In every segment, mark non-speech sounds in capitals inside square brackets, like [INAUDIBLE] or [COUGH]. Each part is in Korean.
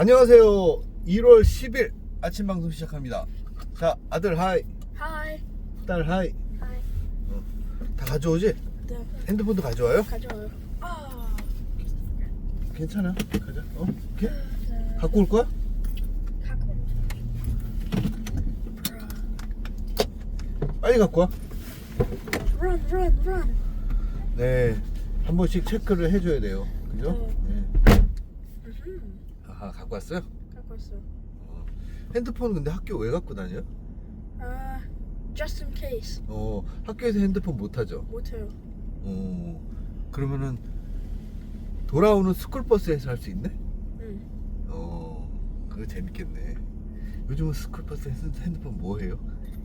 안녕하세요. 1월 10일 아침 방송 시작합니다. 자, 아들 하이, 하이. 딸 하이. 하이. 다 가져오지? 네. 핸드폰도 가져와요? 가져와요. 아. 괜찮아. 가자. 어? 오케이. 갖고 올 거야? 갖고. 빨리 갖고 와. Run, run, run. 네. 한 번씩 체크를 해줘야 돼요. 그죠? 네. 아하, 갖고 왔어요? 갖고 있어. 어. 핸드폰 근데 학교 왜 갖고 다녀? 아, just in case. 어, 학교에서 핸드폰 못 하죠. 못해요. 어. 그러면은 돌아오는 스쿨버스에서 할 수 있네? 응. 어, 그거 재밌겠네. 요즘은 스쿨버스에서 핸드폰 뭐 해요?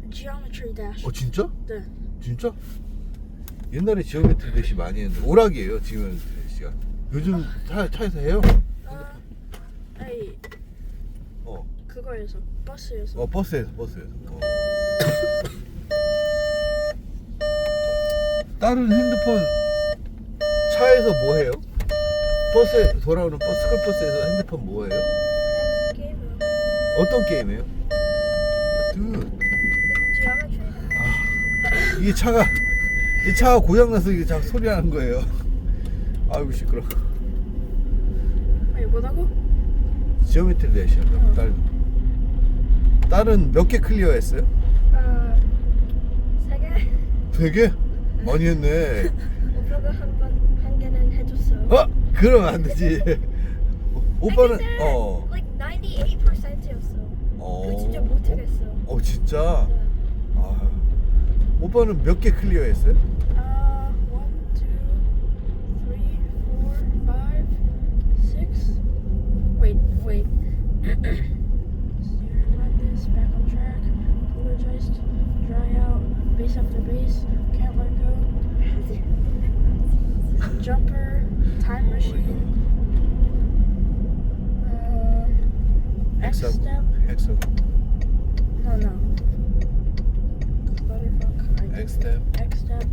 Geometry dash. 어, 진짜? 네. 진짜? 옛날에 지오메트리 대시 많이 했는데 오락이에요 지오메트리 대시가. 요즘 차, 차에서 해요? 아, 아이 어, 그거에서 버스에서. 어 버스에서 버스에서. 어. [LAUGHS] 딸은 핸드폰 차에서 뭐 해요? 버스에 돌아오는 버스 스쿨 버스에서 핸드폰 뭐 해요? 게임. 어떤? 그 Geometry. 아, 이게 차가 이 차가 고장 나서 이게 자꾸 소리 나는 거예요. 아이고 시끄러. 아니 뭐라고? 지오메트리 대시야. 어. 딸. 딸은 몇 개 클리어했어요? 아, 세 개. 많이 했네. [LAUGHS] 오빠가 한번 한 개는 해줬어. 어? 그러면 안 되지. [LAUGHS] 오빠는 어. like 98%였어. 어. 그 진짜 못하겠어. 어 진짜. 네. 아. 오빠는 몇 개 클리어했어요? Like this, back on track. Apologized, dry out, base after base, can't let go. Jumper, time machine. Uh, X step. 엑스. No, no. Butterfuck. X step. X step,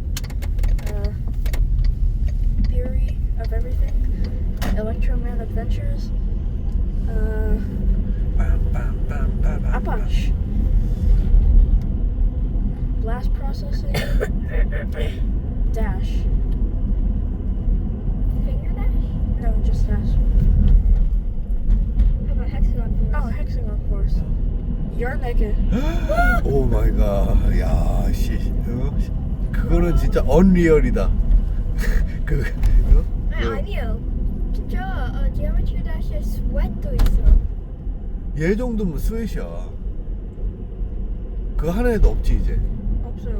uh, theory of everything, Electroman Adventures, uh, Apache, blast processing, dash. Finger dash? No, just dash. How about hexagon force? Oh, hexagon force. You're naked. 오 마이 갓. 야, 씨. 어? 그거는 진짜 언리얼이다. 그 어? 네, 그, 아니요. 진짜 어, geometry dash에 스웨트도 있어. 얘 정도면 스웨시야. 그거 하나에도 없지 이제. 없어요.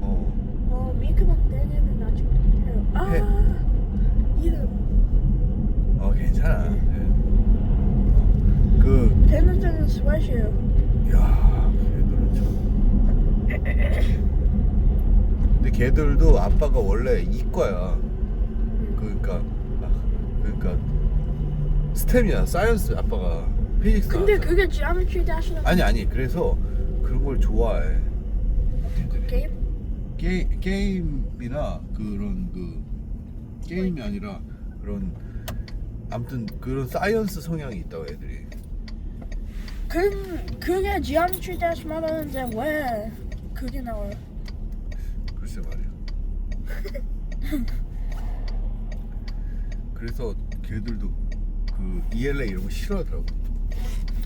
어. 어, 미크는 내년에 나중에 해요. 아, 해. 이름. 어 괜찮아. 예. 어. 그, 걔네들은 스웨트예요. 야, 걔들은 참. 근데 걔들도 아빠가 원래 이과야. 그러니까, 아, 그러니까 스템이야, 사이언스 아빠가 피직스. 근데 나왔잖아. 그게 geometry dash는 아니 아니 그래서 그런 걸 좋아해. 애들이. 게임? 게, 게임이나 그런 그 게임이 아니라 그런 아무튼 그런 사이언스 성향이 있다고 애들이. 그 그게 geometry dash 말하는데 왜 그게 나와요? 글쎄 말이야. [LAUGHS] 그래서 걔들도 그 ELA 이런 거 싫어하더라고.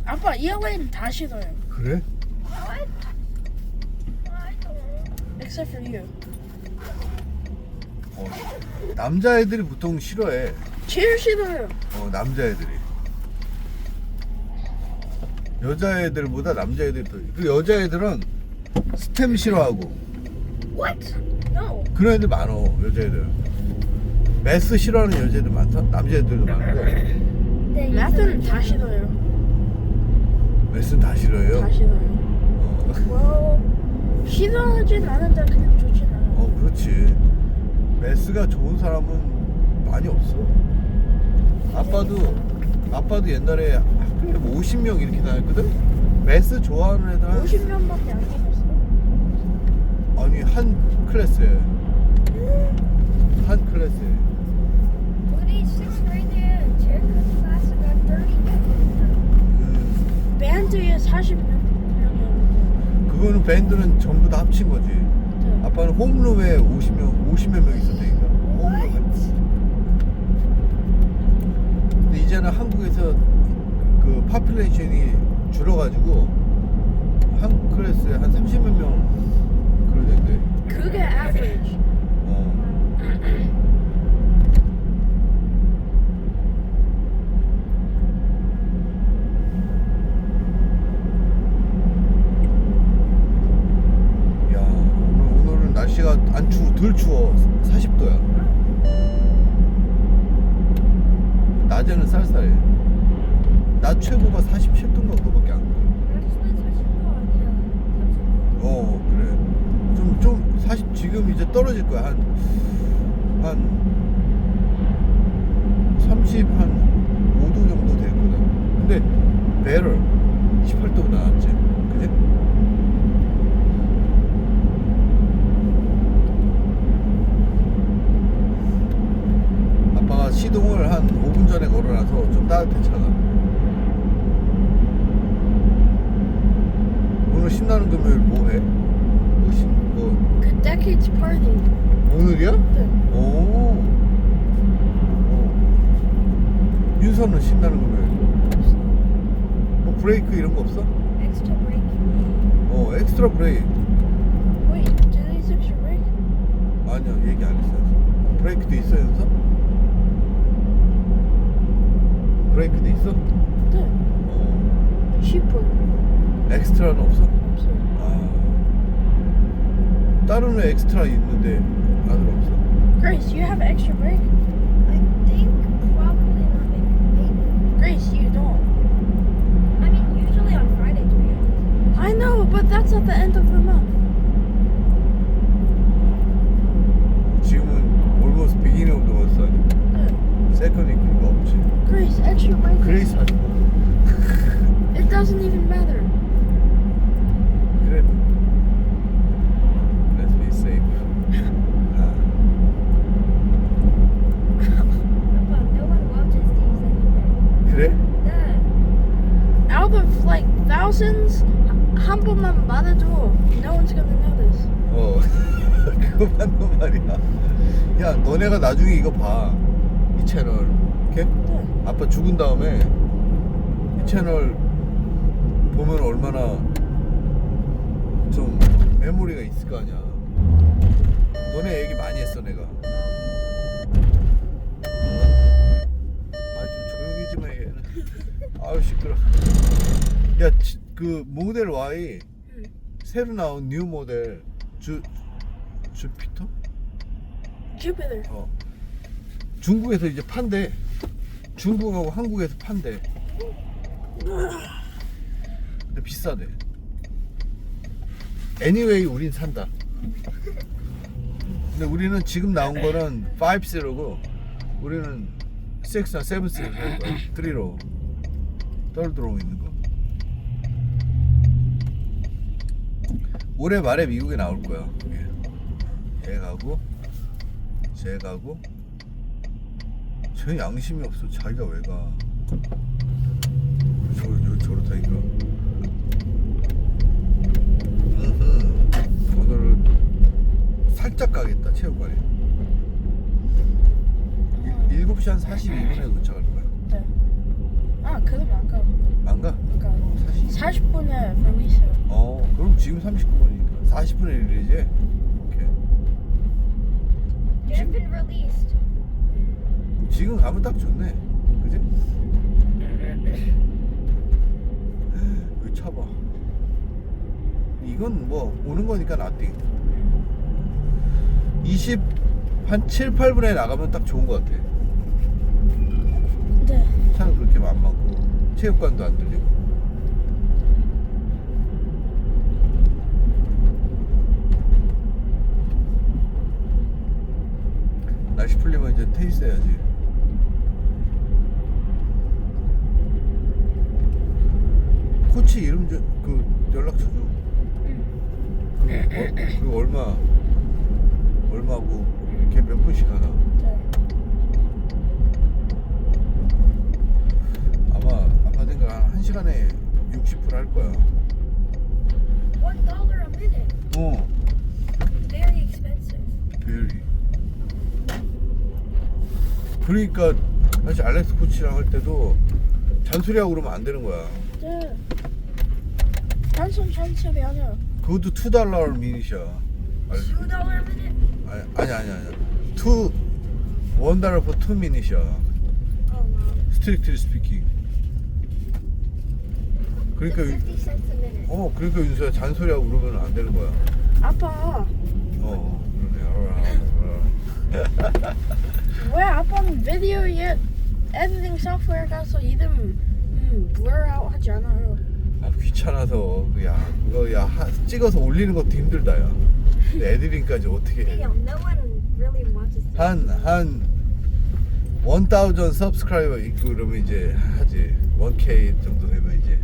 아빠 ELA는 다 싫어요. 그래? What? I don't. Except for you. 어, 남자애들이 보통 싫어해. 제일 싫어요. 어, 남자애들이. 여자애들보다 남자애들이 더. 그 여자애들은 스템 싫어하고 What? No. 그런 애들 많어 여자애들. 매스 싫어하는 여자애들 많다. 남자애들도 많고 네, math는 다 싫어요. 매스 다 싫어해요. 다 싫어요. 어, 뭐 싫어하진 않은데 그냥 좋진 않아요. 어 그렇지. 매스가 좋은 사람은 많이 없어. 아빠도 아빠도 옛날에 학교에 뭐 50명 이렇게 다녔거든. 매스 좋아하는 애들 한 50년밖에 안 남았어. 아니 한 클래스에 40명? 그거는 밴드는 전부 다 합친 거지. 네. 아빠는 홈룸에 50명, 50여 명 있었다니까. 그러니까. 홈룸에. 근데 이제는 한국에서 그 파퓰레이션이 줄어가지고 한 클래스에 한 30몇 명 그러던데. 그게 average. 어. 덜 추워. 40도야. 낮에는 쌀쌀해. 낮 최고가 47도인가 그거밖에 안 돼. Max는 40도 아니야. 39도. 어 그래 좀좀 사실 지금 이제 떨어질 거야 한 한 30, 한 5도 정도 될 거다 근데 18도보다 낫지 그지? 아빠가 시동을 한 5분 전에 따뜻해 차가 오늘 신나는 금요일 뭐 해? 뭐, 신, 뭐 그 decades party. 오늘이야? 네. 오. 오. 윤서는 신나는 금요일 뭐 브레이크 이런 거 없어? Extra break. 어 엑스트라 브레이크 Wait, do these extra break? 아니야 얘기 안 했어 브레이크도 있어 윤서? 브레이크도 있어? 네. 어 Cheaper. 엑스트라는 없어? 없어요. 아 다른 왜 엑스트라 있는데 아들 없어? Grace, you have extra break? I think probably not. Maybe. Grace, you don't. I mean, usually on Fridays we have. I know, but that's at the end of the month. Doesn't even matter. 그래도 Let's be safe 아, But no one watches these anyway. 그래? The Out of like thousands, 한 번만 말해도 no one's gonna notice. 어 그거 맞는 말이야 야 너네가 나중에 이거 봐 이 채널 이렇게 네. 아빠 죽은 다음에 이 채널 보면 얼마나 좀 메모리가 있을 거 아니야. 너네 얘기 많이 했어 내가. 아좀 조용히 좀 해 얘는. 아유 시끄러. 야그 모델 Y 응. 새로 나온 뉴 모델 주 주피터? Jupiter. 어. 중국에서 이제 판대. 중국하고 한국에서 판대. 근데 비싸대. Anyway 우린 산다. 근데 우리는 지금 나온 거는 5세로고 우리는 6나 7세로 살 거야. 3로 떨어들어오고 있는 거. 올해 말에 미국에 나올 거야. 그게. 얘 가고 쟤 가고. 쟤 양심이 없어. 자기가 왜 가? 저, 저, 저렇다니까. 오늘은 살짝 가겠다 체육관에 일- 7시 한 42분에 도착할 거야 네. 아, 그럼 안 가. 안 가? 안 가. 40? 40분에 release. 어 그럼 지금 39분이니까 40분에 일이지 오케이 you have been released. 지금 가면 딱 좋네. 그지? [LAUGHS] 여기 차봐. 이건 뭐 오는 거니까 나띵. 20, 한 7, 8분에 나가면 딱 좋은 것 같아. 네. 차는 그렇게 안 많고, 체육관도 안 들리고. 날씨 풀리면 이제 테니스 해야지. 코치 이름 좀, 그 연락처 좀. 그, 어, 그 얼마, 얼마고, 걔몇 분씩 하나. 네. 아마 아빠 생각 한 1시간에 60%할 거야. One dollar a minute. 어, Very expensive. very. 그러니까 사실 알렉스 코치랑 할 때도 잔소리하고 그러면 안 되는 거야. 네. 단순 잔소리 아니야. 그것도 2 달러 미닛이야. 알- Two dollar a minute. 아니 아니 아니 아니. 2 1 달러 for 2 미닛이야. Oh wow. 스트릭트리 스피킹. 그러니까 유- Fifty cents a minute. 어 그러니까 윤수야 잔소리하고 그러면 안 되는 거야. 아빠, 어 그러네. 알아, 알아. 왜 아빠는 비디오 예 에디팅 소프트웨어 가서 이름 음, blur out 하지 않아요? 아 귀찮아서 야 그거 야 하- 찍어서 올리는 것도 힘들다 야. 애드링까지 어떻게 해? Damn, no one really watches this. 한한 1000 subscriber 있고 그러면 이제 하지 1k 정도 되면 이제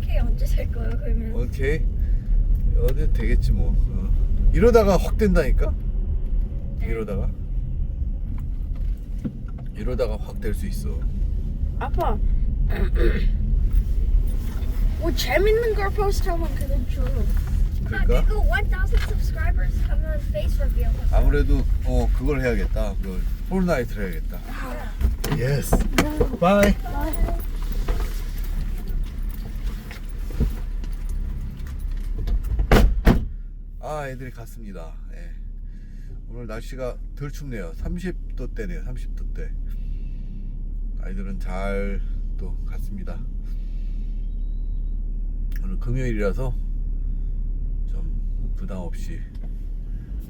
K 언제 살 거예요 그러면? 1k 어디 되겠지 뭐 어. 이러다가 확 된다니까 이러다가 이러다가 확 될 수 있어 아빠, 뭐 재밌는 걸 포스트하면 그래 줘. 그러니까 그1000 subscribers 하면 face reveal. 아무래도 어 그걸 해야겠다. 그 폴나이트를 해야겠다. 예스 바이 아 애들이 갔습니다. 예. 오늘 날씨가 덜 춥네요. 30도 대네요. 30도 대 아이들은 잘 또 갔습니다 오늘 금요일이라서 좀 부담 없이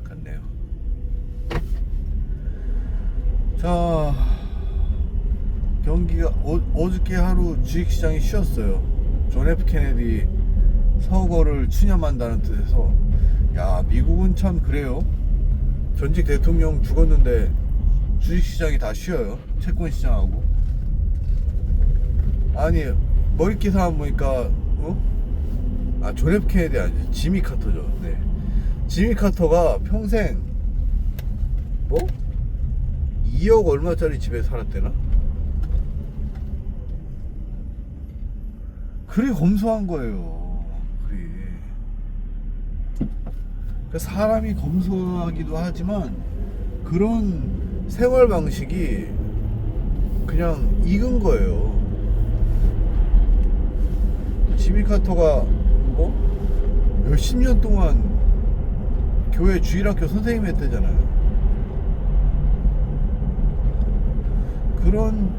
갔네요. 자 경기가 어, 어저께 하루 주식시장이 쉬었어요. 존 F 케네디 서거를 추념한다는 뜻에서 야 미국은 참 그래요. 전직 대통령 죽었는데 주식시장이 다 쉬어요. 채권시장하고. 아니 머리끼 사람 보니까 어? 아 존 F 케네디 아니죠 지미 카터죠 네 지미 카터가 평생 뭐? 2억 얼마짜리 집에 살았대나? 그래 검소한 거예요. 그래. 그 사람이 검소하기도 하지만 그런 생활 방식이 그냥 익은 거예요. 지미 카터가 뭐 몇십 년 동안 교회 주일학교 선생님 했대잖아요. 그런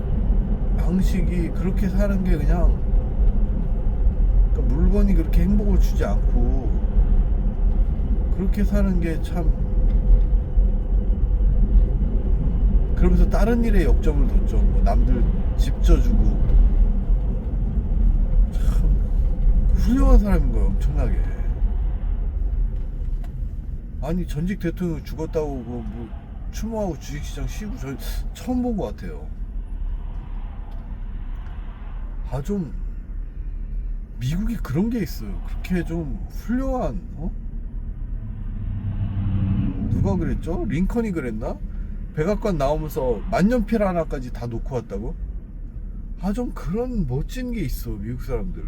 방식이 그렇게 사는 게 그냥 그러니까 물건이 그렇게 행복을 주지 않고 그렇게 사는 게 참 그러면서 다른 일에 역점을 뒀죠. 뭐 남들 집 져주고 참 훌륭한 사람인 거예요. 엄청나게. 아니 전직 대통령 죽었다고 그 뭐 추모하고 주식시장 쉬고 저 처음 본 것 같아요. 아 좀 미국이 그런 게 있어요. 그렇게 좀 훌륭한 어? 누가 그랬죠? 링컨이 그랬나? 백악관 나오면서 만년필 하나까지 다 놓고 왔다고? 아 좀 그런 멋진 게 있어 미국 사람들.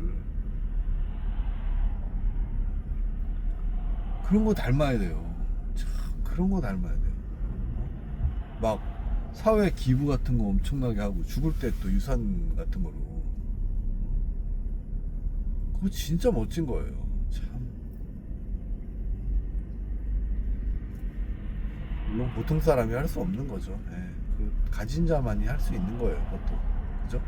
그런 거 닮아야 돼요. 참 그런 거 닮아야 돼요. 막 사회 기부 같은 거 엄청나게 하고 죽을 때 또 유산 같은 거로. 그거 진짜 멋진 거예요. 참. 물론 보통 사람이 할 수 없는 거죠. 예. 그 가진 자만이 할 수 있는 거예요 그것도. 그죠?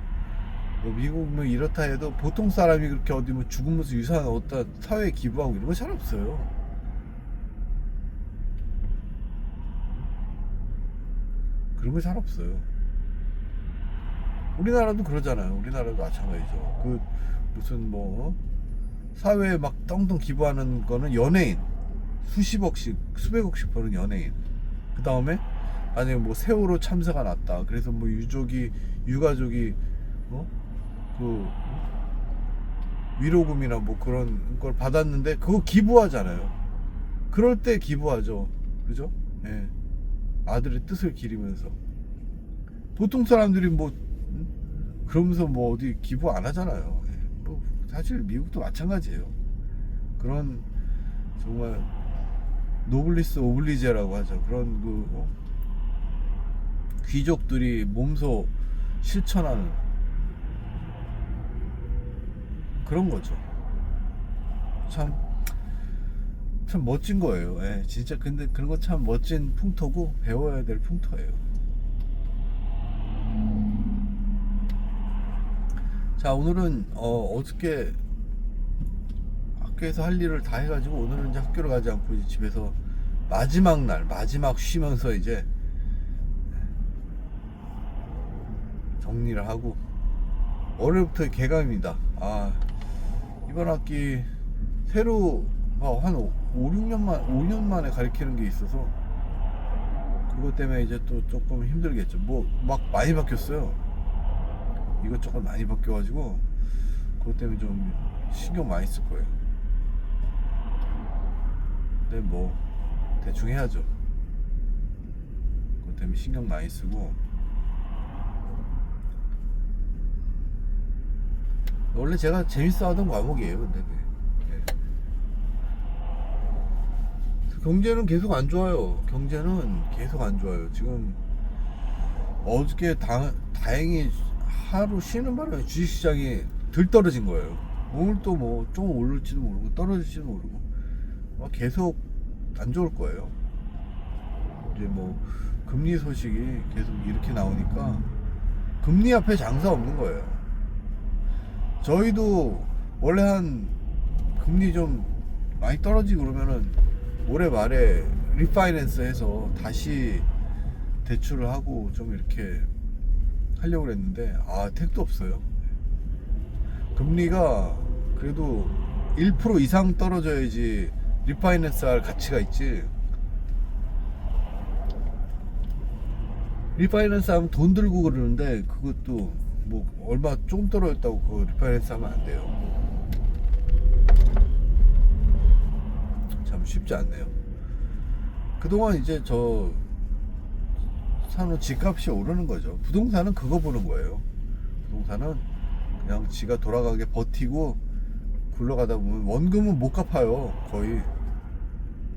뭐 미국 뭐 이렇다 해도 보통 사람이 그렇게 어디 뭐 죽으면서 유산 얻다 사회에 기부하고 이런 거 잘 없어요 그런 거 잘 없어요. 우리나라도 그러잖아요. 우리나라도 마찬가지죠. 그 무슨 뭐 사회에 막 떵떵 기부하는 거는 연예인 수십억씩 수백억씩 버는 연예인. 그 다음에 만약에 뭐 세월호 참사가 났다. 그래서 뭐 유족이 유가족이 어 그 위로금이나 뭐 그런 걸 받았는데 그거 기부하잖아요. 그럴 때 기부하죠. 그죠? 예. 아들의 뜻을 기리면서 보통 사람들이 뭐 음? 그러면서 뭐 어디 기부 안 하잖아요. 예, 뭐 사실 미국도 마찬가지예요. 그런 정말 노블리스 오블리제라고 하죠. 그런 그 어? 귀족들이 몸소 실천하는 그런 거죠. 참, 참 멋진 거예요. 예, 진짜 근데 그런 거 참 멋진 풍토고 배워야 될 풍토예요. 자, 오늘은 어, 어저께 학교에서 할 일을 다 해가지고 오늘은 이제 학교를 가지 않고 이제 집에서 마지막 날 마지막 쉬면서 이제 정리를 하고 월요일부터 개강입니다. 아 이번 학기 새로 아, 한 5, 6년 만 5년 만에 가르치는 게 있어서 그것 때문에 이제 또 조금 힘들겠죠. 뭐 막 많이 바뀌었어요. 이것저것 많이 바뀌어가지고 그것 때문에 좀 신경 많이 쓸 거예요. 근데 뭐 대충 해야죠. 그것 때문에 신경 많이 쓰고 원래 제가 재밌어 하던 과목이에요. 근데 그게. 예. 경제는 계속 안 좋아요. 경제는 계속 안 좋아요. 지금 어저께 다, 다행히 하루 쉬는 바람에 주식시장이 덜 떨어진 거예요. 오늘 또 뭐 좀 오를지도 모르고 떨어질지도 모르고 막 계속 안 좋을 거예요. 이제 뭐 금리 소식이 계속 이렇게 나오니까 금리 앞에 장사 없는 거예요. 저희도 원래 한 금리 좀 많이 떨어지고 그러면은 올해 말에 리파이낸스 해서 다시 대출을 하고 좀 이렇게 하려고 그랬는데 아 택도 없어요. 금리가 그래도 1% 이상 떨어져야지 리파이낸스 할 가치가 있지. 리파이낸스 하면 돈 들고 그러는데 그것도 뭐 얼마 조금 떨어졌다고 그 리파이낸스 하면 안 돼요. 참 쉽지 않네요. 그동안 이제 저 사는 집값이 오르는 거죠. 부동산은 그거 보는 거예요. 부동산은 그냥 지가 돌아가게 버티고 굴러가다 보면 원금은 못 갚아요. 거의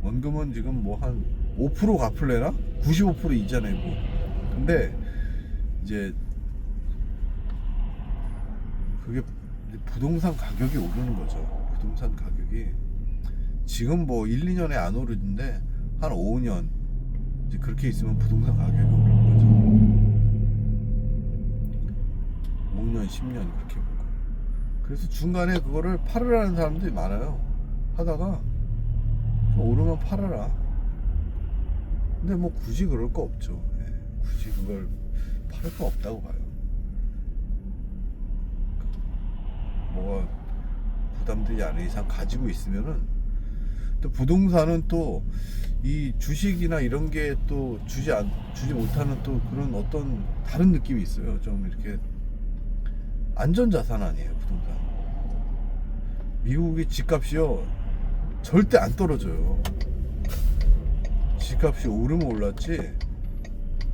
원금은 지금 뭐 한 5% 갚을래나? 95% 이자 내고. 근데 이제 그게 부동산 가격이 오르는 거죠. 부동산 가격이 지금 뭐 1, 2년에 안 오르는데 한 5, 5년 이제 그렇게 있으면 부동산 가격이 오르는 거죠. 5년, 10년 그렇게 보고. 그래서 중간에 그거를 팔으라는 사람들이 많아요. 하다가 좀 오르면 팔아라. 근데 뭐 굳이 그럴 거 없죠. 예, 굳이 그걸 팔을 거 없다고 봐요. 뭐가 부담되지 않은 이상 가지고 있으면은 또 부동산은 또 이 주식이나 이런 게 또 주지 안 주지 못하는 또 그런 어떤 다른 느낌이 있어요. 좀 이렇게 안전 자산 아니에요, 부동산. 미국의 집값이요 절대 안 떨어져요. 집값이 오르면 올랐지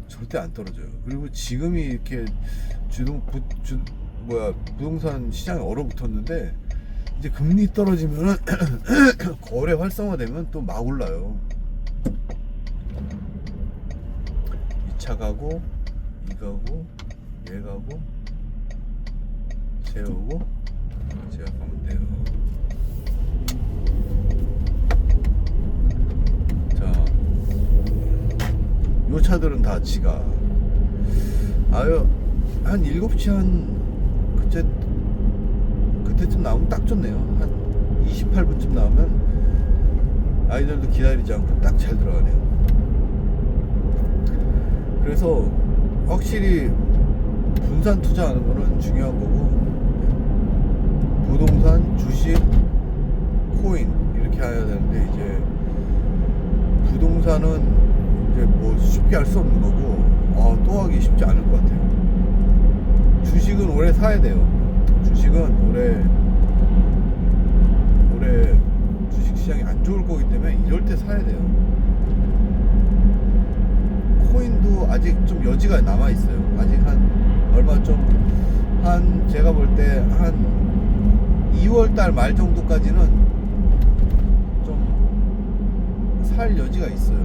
절대 안 떨어져요. 그리고 지금이 이렇게 주동 부, 주, 뭐야 부동산 시장이 얼어붙었는데 이제 금리 떨어지면은 [CLEARS THROAT] 거래 활성화되면 또 막 올라요. 2차 가고, 이 가고, 얘 가고, 쟤 오고, 제가 가면 돼요. 자, 요 차들은 다 지가 아유 한 7시 한 그때 그때쯤 나오면 딱 좋네요. 한 28분쯤 나오면 아이들도 기다리지 않고 딱 잘 들어가네요. 그래서 확실히 분산 투자하는 거는 중요한 거고 부동산, 주식, 코인 이렇게 해야 되는데 이제 부동산은 이제 뭐 쉽게 할 수 없는 거고 어, 또 하기 쉽지 않을 것 같아요. 주식은 올해 사야 돼요. 주식은 올해 올해 주식 시장이 안 좋을 거기 때문에 이럴 때 사야 돼요. 코인도 아직 좀 여지가 남아 있어요. 아직 한 얼마 좀 한 제가 볼 때 한 2월 달 말 정도까지는 좀 살 여지가 있어요.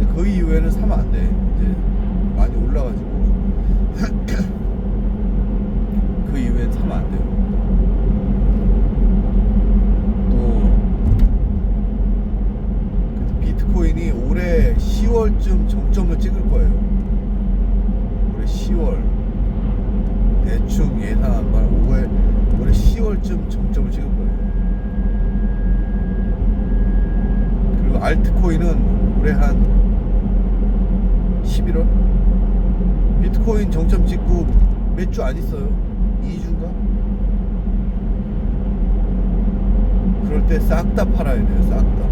근데 그 이후에는 사면 안 돼. 이제 많이 올라가지고 [COUGHS] 그 이후엔 사면 안 돼요. 또 비트코인이 올해 10월쯤 정점을 찍을 거예요. 올해 10월 대충 예상한 바로 올해 올해 10월쯤 정점을 찍을 거예요. 그리고 알트코인은 올해 한 11월 비트코인 정점 찍고 몇 주 안 있어요. 2주인가? 그럴 때 싹 다 팔아야 돼요. 싹 다.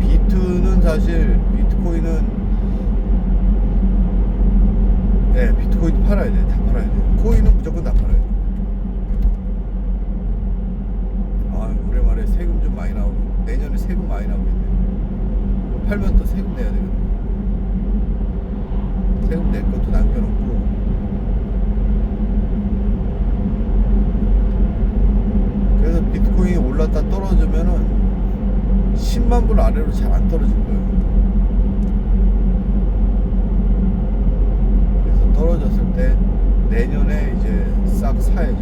비트는 사실 비트코인은 네, 비트코인 팔아야 돼. 다 팔아야 돼. 코인은 무조건 다 팔아야 돼. 아, 오랜만에 세금 좀 많이 나오고 내년에 세금 많이 나오겠네. 팔면 또 세금 내야 되 3만 불 아래로 잘 안 떨어질 거예요. 그래서 떨어졌을 때 내년에 이제 싹 사야죠.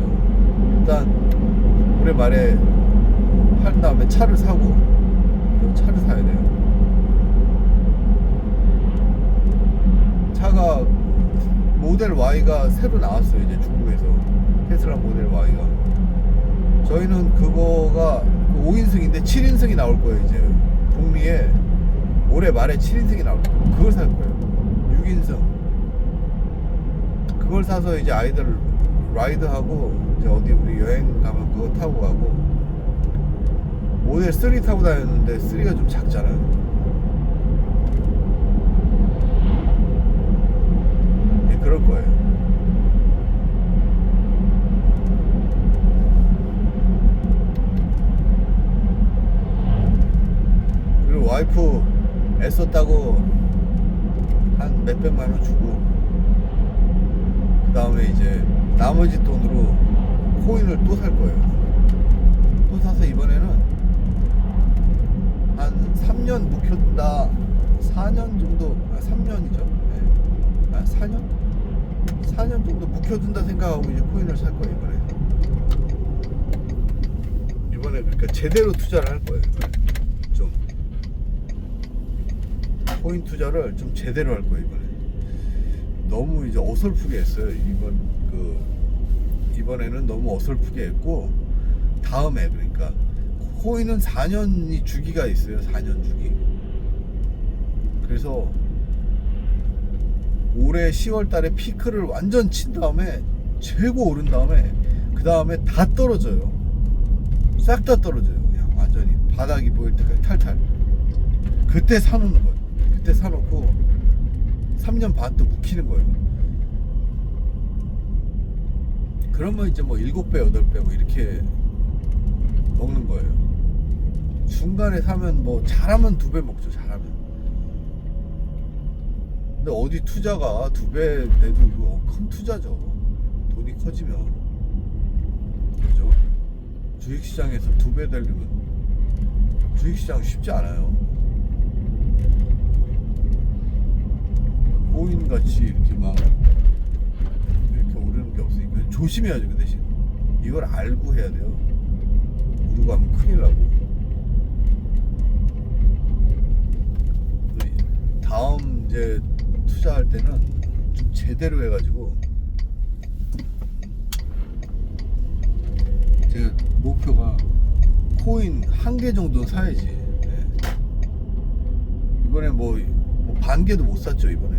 일단 올해 말에 팔 다음에 차를 사고 그 차를 사야 돼요. 차가 모델 Y가 새로 나왔어요. 이제 중국에서 테슬라 모델 Y가 저희는 그거가 그 5인승인데 7인승이 나올 거예요 이제 북미에 올해 말에 7인승이 나올 거예요. 그걸 살 거예요. 6인승. 그걸 사서 이제 아이들 라이드하고 이제 어디 우리 여행 가면 그거 타고 가고. 모델 3 타고 다녔는데 3가 좀 작잖아요. 예, 그럴 거예요 그리고 와이프 애썼다고 한 몇백만 원 주고 그 다음에 이제 나머지 돈으로 코인을 또 살 거예요 또 사서 이번에는 한 3년 묵혀둔다 4년 정도 아 3년이죠 네. 아 4년? 4년 정도 묵혀둔다 생각하고 이제 코인을 살 거예요 이번에 이번에 그러니까 제대로 투자를 할 거예요 이번에. 좀 코인 투자를 좀 제대로 할 거예요 이번에. 너무 이제 어설프게 했어요. 이번 그 이번에는 너무 어설프게 했고 다음에 그러니까 코인은 4년이 주기가 있어요 4년 주기. 그래서 올해 10월 달에 피크를 완전 친 다음에 최고 오른 다음에 그 다음에 다 떨어져요. 싹 다 떨어져요 그냥 완전히. 바닥이 보일 때까지 탈탈. 그때 사놓는 거예요 그때 사놓고 3년 반 또 묵히는 거예요. 그러면 이제 뭐 7배 8배 뭐 이렇게 먹는 거예요. 중간에 사면 뭐 잘하면 두 배 먹죠 잘하면. 근데 어디 투자가 두 배 내도 이거 큰 투자죠. 돈이 커지면. 그죠? 주식시장에서 두배 되려면 주식시장 쉽지 않아요 코인 같이 이렇게 막 이렇게 오르는 게 없으니까 조심해야죠 그 대신. 이걸 알고 해야 돼요. 오르고 가면 큰일 나고. 다음 이제 투자할 때는 좀 제대로 해가지고 제 목표가 코인 한 개 정도는 사야지. 네. 이번에 뭐 반 개도 못 샀죠 이번에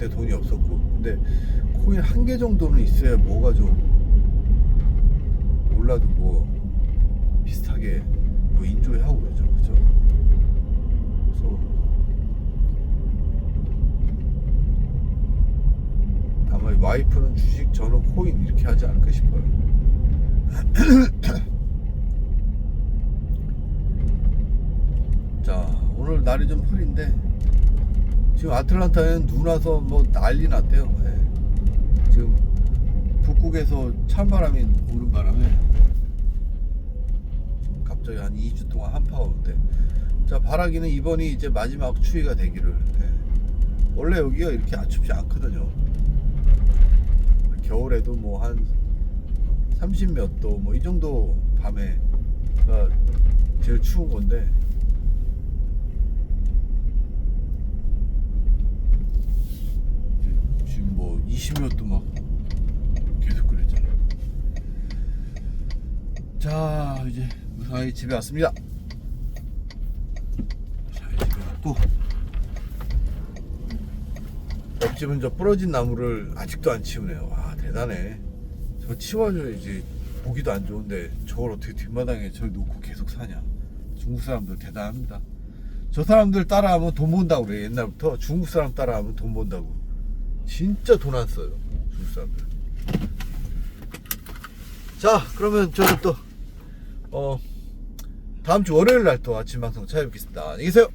그때 돈이 없었고. 근데 코인 한 개 정도는 있어야 뭐가 좀 몰라도 뭐 비슷하게 뭐 인조이하고 그러죠 그죠 그래서 다만 와이프는 주식 저는 코인 이렇게 하지 않을까 싶어요 자 오늘 날이 좀 흐린데 지금 아틀란타에는 눈 와서 뭐 난리 났대요 예. 지금 북극에서 찬바람이 오는 바람에 갑자기 한 2주 동안 한파가 오는데 자 바라기는 이번이 이제 마지막 추위가 되기를 예. 원래 여기가 이렇게 안 춥지 않거든요 겨울에도 뭐 한 30몇 도 뭐 이 정도 밤에가 제일 추운 건데 이제 지금 뭐 20몇도 막 계속 그랬잖아요. 자 이제 무사히 집에 왔습니다. 자 집에 왔고 옆집은 저 부러진 나무를 아직도 안 치우네요. 와 대단해. 저 치워줘야지 보기도 안 좋은데 저걸 어떻게 뒷마당에 저를 놓고 계속 사냐. 중국 사람들 대단합니다. 저 사람들 따라하면 돈 번다고 그래 옛날부터 중국 사람 따라하면 돈 번다고 진짜 돈 안 써요 중국 사람들. 자 그러면 저는 또 어, 다음 주 월요일 날 또 아침 방송 찾아뵙겠습니다. 안녕히 계세요